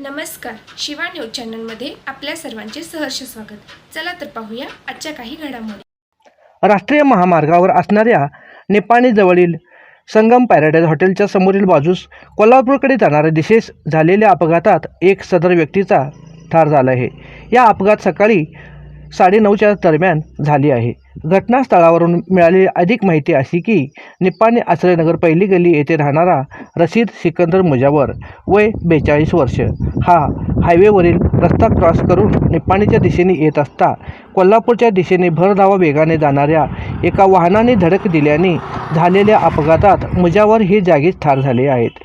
नमस्कार शिवा न्यूज चॅनलमध्ये आपल्या सर्वांचे सहर्ष स्वागत. चला तर पाहूया आजच्या काही घडामोडी. राष्ट्रीय महामार्गावर असणाऱ्या निपाणीजवळील संगम पॅराडाईज हॉटेलच्या समोरील बाजूस कोल्हापूरकडे जाणाऱ्या दिशेस झालेल्या अपघातात एक सदर व्यक्तीचा ठार झाला आहे. या अपघात सकाळी साडेनऊच्या दरम्यान झाली आहे. घटनास्थळावरून मिळालेली अधिक माहिती अशी की निप्पाणी आश्रयनगर पहिली गल्ली येथे राहणारा रशीद सिकंदर मुजावर वय बेचाळीस वर्ष. हा हायवेवरील रस्ता क्रॉस करून निप्पाणीच्या दिशेने येत असता कोल्हापूरच्या दिशेने भरधावा वेगाने जाणाऱ्या एका वाहनाने धडक दिल्याने झालेल्या अपघातात मुजावर हे जागीच ठार झाले आहेत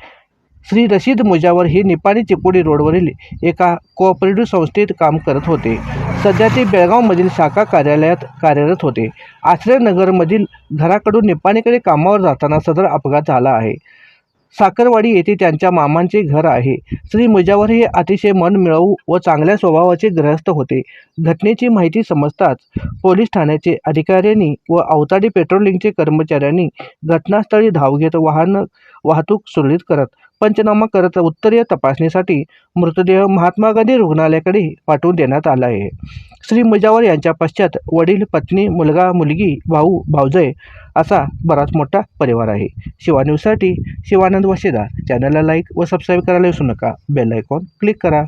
श्री रशीद मुजावर हे निपाणी चिकोडी रोडवरील एका कोऑपरेटिव्ह संस्थेत काम करत होते. सध्या ते बेळगावमधील शाखा कार्यालयात कार्यरत होते. आश्रयनगरमधील घराकडून निपाणीकडे कामावर जाताना सदर अपघात झाला आहे. साखरवाडी येथे त्यांच्या मामांचे घर आहे. श्री मुजावर हे अतिशय मनमिळावू व चांगल्या स्वभावाचे गृहस्थ होते. घटनेची माहिती समजताच पोलीस ठाण्याचे अधिकाऱ्यांनी व अवताडी पेट्रोलिंगचे कर्मचाऱ्यांनी घटनास्थळी धाव घेत वाहन वाहतूक सुरळीत करत पंचनामा करत उत्तरीय तपासणीसाठी मृतदेह महात्मा गांधी रुग्णालयाकडे पाठवून देण्यात आला आहे. श्री मुजावर यांच्या पश्चात वडील पत्नी मुलगा मुलगी भाऊ भाऊजय असा बराच मोठा परिवार आहे. शिवान्यूजसाठी शिवानंद वशेदार चॅनलला लाईक व सबस्क्राईब करायला विसरू नका. बेल आयकॉन क्लिक करा.